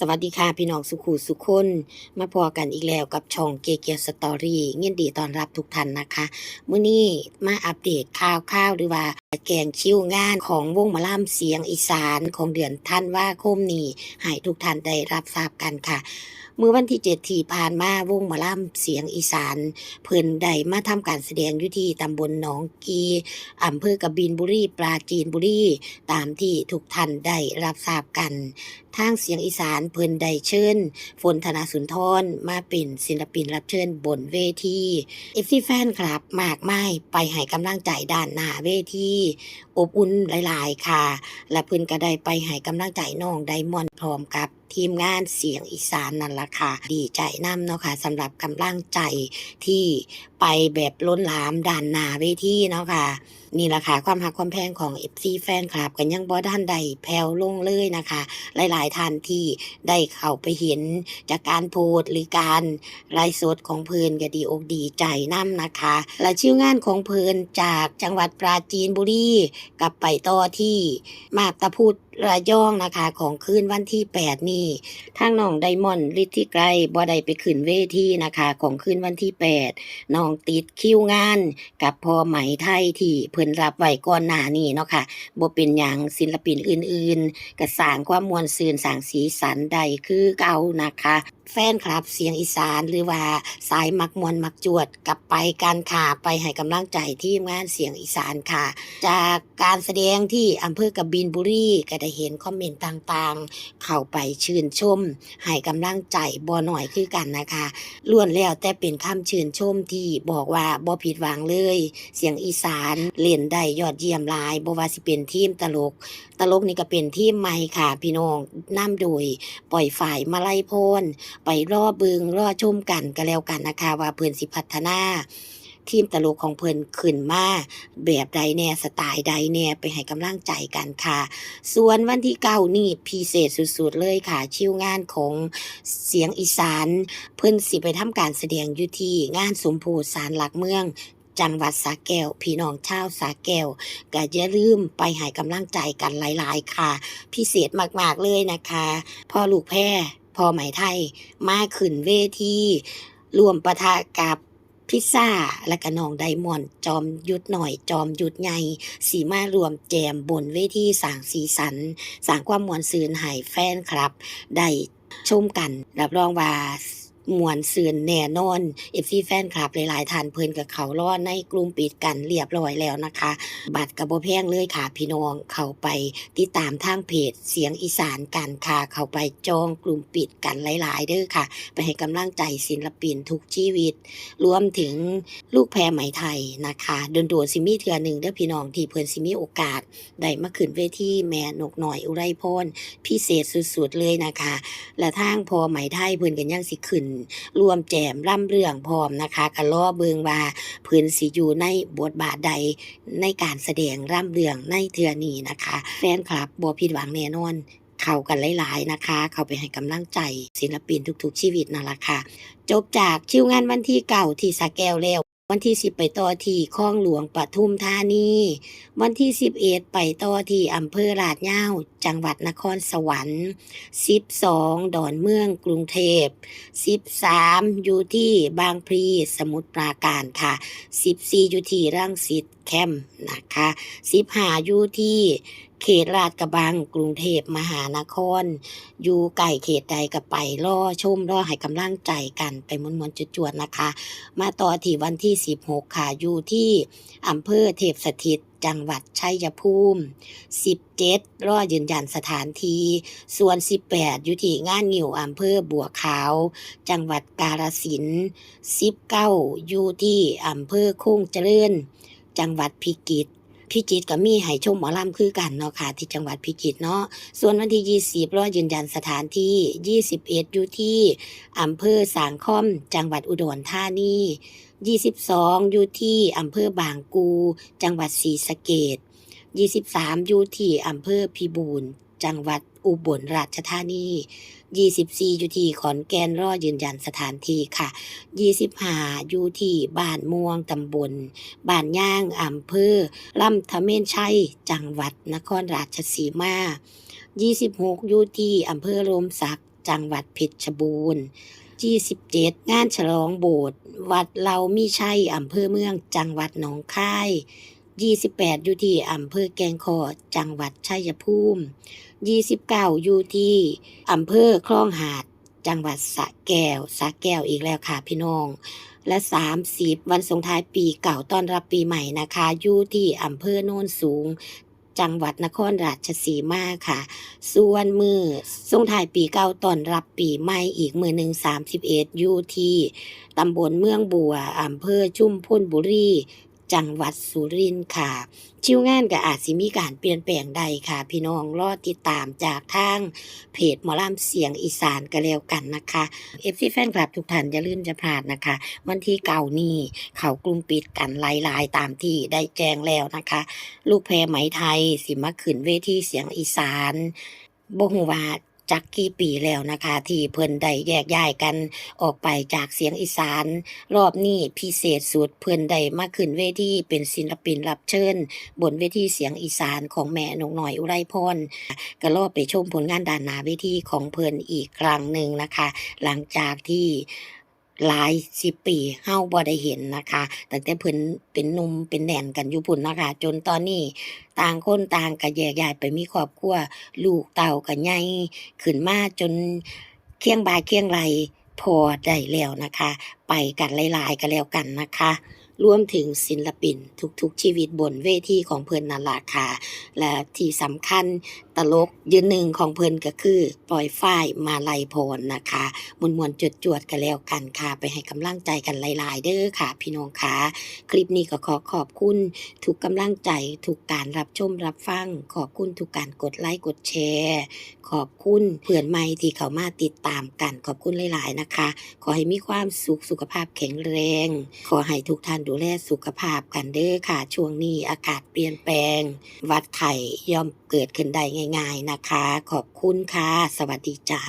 สวัสดีค่ะพี่น้องสุขูสุขคน มาพอกันอีกแล้วกับช่องเกเกียสตอรี่เงียดีตอนรับทุกท่านนะคะมื้อนี้มาอัปเดตข่าวข่าวหรือว่าแกงคิวงานของวงมะล่ามเสียงอีสานของเดือนท่านว่าคมนี้ให้ทุกท่านได้รับทราบกันค่ะ เมื่อวันที่เจ็ดที่ผ่านมาวงหมะล่ำเสียงอีสานเพิ่นได้มาทำการแสดงอยู่ที่ตำบลหนองกีอำเภอกบินบุรีปราจีนบุรีตามที่ทุกท่านได้รับทราบกันทางเสียงอีสานเพิ่นได้เชิญฝนธนาสุนทรมาเป็นศิลปินรับเชิญบนเวทีเอฟซีแฟนคลับมากมายไปให้กำลังใจด้านหน้าเวทีอบอุ่นหลาย ๆ ค่ะ และเพิ่นก็ได้ไปให้กำลังใจน้องไดมอนด์พร้อมกับ ทีมงานเสียงอีสานนั่นละค่ะ ดีใจนํเนาะค่ะสำหรับกำลังใจที่ไปแบบล้นหลามด่านนาเวทีเนาะค่ะนี่แหละค่ะความหักความแพงของ FC แฟนคลับ กันยังบ่ด้านใดแผ่วลงเลยนะคะ หลายๆท่านที่ได้เข้าไปเห็นจากการโพสหรือการไลฟ์สดของเพลินก็ดีอกดีใจน้ำนะคะ และชื่องานของเพลินจากจังหวัดปราจีนบุรีกลับไปต่อที่มาบตาพุธระยองนะคะของคืนวันที่ 8 นี่ทางน้องไดมอนด์ฤทธิไกรบ่ได้ไปขึ้นเวทีนะคะ ของคืนวันที่ 8น้องติดคิวงานกับพอไหมไทยที่เพิ่นรับไว้ก่อนหน้านี้เนาะค่ะบ่เป็นหยังศิลปินอื่นๆก็สร้างความมวลซืนสร้างสีสันใดคือเก่านะคะ แฟนคลับเสียงอีสานหรือว่าสายมักมวลมักจวดกลับไปกันค่ะไปให้กำลังใจที่งานเสียงอีสานค่ะ จากการแสดงที่อำเภอกบินบุรีก็ได้เห็นคอมเมนต์ต่างๆ เข้าไปชื่นชมให้กำลังใจบ่หน่อยคือกันนะคะล้วนแล้วแต่เป็นคำชื่นชมที่บอกว่าบ่ผิดหวังเลย เสียงอีสานเล่นได้ยอดเยี่ยมลายบ่ว่าสิเป็นทีมตลก ตลกนี่ก็เป็นทีมใหม่ค่ะ พี่น้องนำโดยปล่อยฝ่ายมาไล่พลไปรอเบิงรอชมกันก็แล้วกันนะคะ ว่าเพิ่นสิพัฒนาทีมตลกของเพิ่นขึ้นมาแบบใดแน่สไตล์ใดแน่ไปให้กำลังใจกันค่ะ ส่วนวันที่เก้านี่พิเศษสุดๆเลยค่ะ ชิวงานของเสียงอีสาน เพิ่นสิไปทำการแสดงอยู่ที่งานสมโพธิสารหลักเมืองจังหวัดสระแก้ว พี่น้องชาวสระแก้วก็อย่าลืมไปให้กำลังใจกันหลาย ๆ ค่ะ พิเศษมาก ๆ เลยนะคะ พ่อลูกแพ่ พอไหมไทย มาขึ้นเวทีรวมประทะกับพิซซ่าและก็นองไดมอนด์จอมยุดหน่อยจอมยุดใหญ่สีมารวมแจมบนเวทีสางสีสัน สางความมวลซืนหายแฟนครับ ได้ชมกันรับรองว่า มวนซืนแน่นอนเอฟซีแฟนคลับหลายๆท่านเพิ่นกับเขารอในกลุ่มปิดกันเรียบร้อยแล้วนะคะ บัตรกระโบแพงเลยค่ะพี่น้องเข้าไปติดตามทางเพจเสียงอีสานกันค่ะเข้าไปจองกลุ่มปิดกันหลาย ๆ เด้อค่ะ ไปให้กำลังใจศิลปินทุกชีวิต รวมถึงลูกแพรไหมไทยนะคะโดนๆสิมีเทือหนึ่งเด้อพี่น้องที่เพิ่นสิมีโอกาสได้มาขึ้นเวทีแม่นกหน่อยอุไรพรพิเศษสุดๆเลยนะคะ และทางพอไหมไทยเพิ่นกันยังสิขึ้นรวมแจมร่ำเรื่องพร้อมนะคะกะล้อเบิงว่าเพื้นสีอยู่ในบทบาทใดในการแสดงร่ำเรื่องในเทือนี้นะคะ แฟนคลับบัวผิดหวังแน่นอนเข้ากันหลายๆนะคะ เข้าไปให้กำลังใจศิลปินทุกๆชีวิตนั่นแหละค่ะ จบจากชิวงานวันที่เก่าที่สะแก้วแล้ว วันที่10ไปต่อที่คลองหลวงปทุมธานี วันที่11ไปต่อที่อำเภอลาดย่าวจังหวัดนครสวรรค์12ดอนเมืองกรุงเทพ13อยู่ที่บางพลีสมุทรปราการค่ะ14อยู่ที่รังสิตแคมป์นะคะ15อยู่ที่ เขตลาดกระบังกรุงเทพมหานคร อยู่ไก่เขตใดก็ไปล่อชมล่อให้กำลังใจกันไปมวนๆจวดๆนะคะ มาต่อที่วันที่ 16 ค่ะ อยู่ที่อำเภอเทพสถิตจังหวัดชัยภูมิ 17 รอยืนยันสถานที่ ส่วน 18 อยู่ที่งานงิวอำเภอบัวขาว จังหวัดกาฬสินธุ์19 อยู่ที่อำเภอโค้งเจริญ จังหวัดพิจิตร พิจิตรก็มีให้ชมหมอลำคือกันเนาะค่ะ ที่จังหวัดพิจิตรเนาะส่วนวันที่ 20รอยืนยันสถานที่ 21 อยู่ที่อำเภอสางค่อม จังหวัดอุดรธานี22 อยู่ที่อำเภอบางกู จังหวัดศรีสะเกษ23 อยู่ที่อำเภอพิบูล จังหวัดอุบลราชธานี 24 อยู่ที่ขอนแก่นรอยืนยันสถานที่ค่ะ 25 อยู่ที่บ้านม่วงตำบลบ้านย่างอำเภอลำทะเมนชัย จังหวัดนครราชสีมา 26 อยู่ที่อำเภอโรมศักดิ์จังหวัดเพชรบูรณ์27งานฉลองโบสถ์วัดเรามีชัยอำเภอเมืองจังหวัดหนองคาย 28 อยู่ที่อำเภอแกงคอจังหวัดชัยภูมิ 29 อยู่ที่อำเภอคลองหาด จังหวัดสะแก้วสะแก้วอีกแล้วค่ะพี่น้อง และ 30 วันสงท้ายปีเก่าต้อนรับปีใหม่นะคะ อยู่ที่อำเภอโน่นสูงจังหวัดนครราชสีมาค่ะ ส่วนมือส่งท้ายปีเก่าตอนรับปีใหม่อีกมือหนึ่ง31อยู่ที่ตำบลเมืองบัวอำเภอชุ่มพลบุรี จังหวัดสุรินทร์ค่ะ ชิวงานก็อาจสิมีการเปลี่ยนแปลงใดค่ะ พี่น้องรอติดตามจากทางเพจหมอลำเสียงอีสานก็แล้วกันนะคะเอฟซีแฟนคลับทุกท่านอย่าลืมจะพลาดนะคะ วันที่เก่านี้เขากลุ่มปิดกันไลายๆตามที่ได้แจ้งแล้วนะคะ ลูกแพรไหมไทยสิมาขึ้นเวทีเสียงอีสานบ่ฮู้ว่า จักกี่ปีแล้วนะคะ ที่เพิ่นได้แยกย้ายกันออกไปจากเสียงอีสาน รอบนี้พิเศษสุดเพิ่นได้มาขึ้นเวทีเป็นศิลปินรับเชิญ บนเวทีเสียงอีสานของแม่นกหน่อยอุไรพรก็รอบไปชมผลงานด้านหน้าเวทีของเพิ่นอีกครั้งหนึ่งนะคะ หลังจากที่ หลายสิบปีเฮาบ่ได้เห็นนะคะตั้งแต่เพิ่นเป็นหนุ่มเป็นแหน่นกันอยู่พุ่นนะคะ จนตอนนี้ต่างคนต่างก็แยกย้ายไปมีครอบครัวลูกเต่าก็ใหญ่ขึ้นมาจนเคียงบาเคียงไหลพอได้แล้วนะคะ ไปกันหลายๆกันแล้วกันนะคะรวมถึงศิลปินทุกๆชีวิตบนเวทีของเพิ่นนั่นล่ะค่ะและที่สำคัญ ตลกยืนหนึ่งของเพิ่นก็คือ ปล่อยฝ้ายมาลัยพรนะคะมวนมวนจวดจวดกันแล้วกันค่ะ ไปให้กำลังใจกันหลาย ๆ เด้อค่ะ พี่น้องค่ะ คลิปนี้ก็ขอขอบคุณทุกกำลังใจทุกการรับชมรับฟัง ขอบคุณทุกการกดไลค์กดแชร์ ขอบคุณเพื่อนใหม่ที่เขามาติดตามกัน ขอบคุณหลาย ๆ นะคะ ขอให้มีความสุขสุขภาพแข็งแรง ขอให้ทุกท่านดูแลสุขภาพกันเด้อค่ะ ช่วงนี้อากาศเปลี่ยนแปลง วัดไข่ย่อมเกิดขึ้นได้ง่ายๆนะคะ ขอบคุณค่ะ สวัสดีจ้า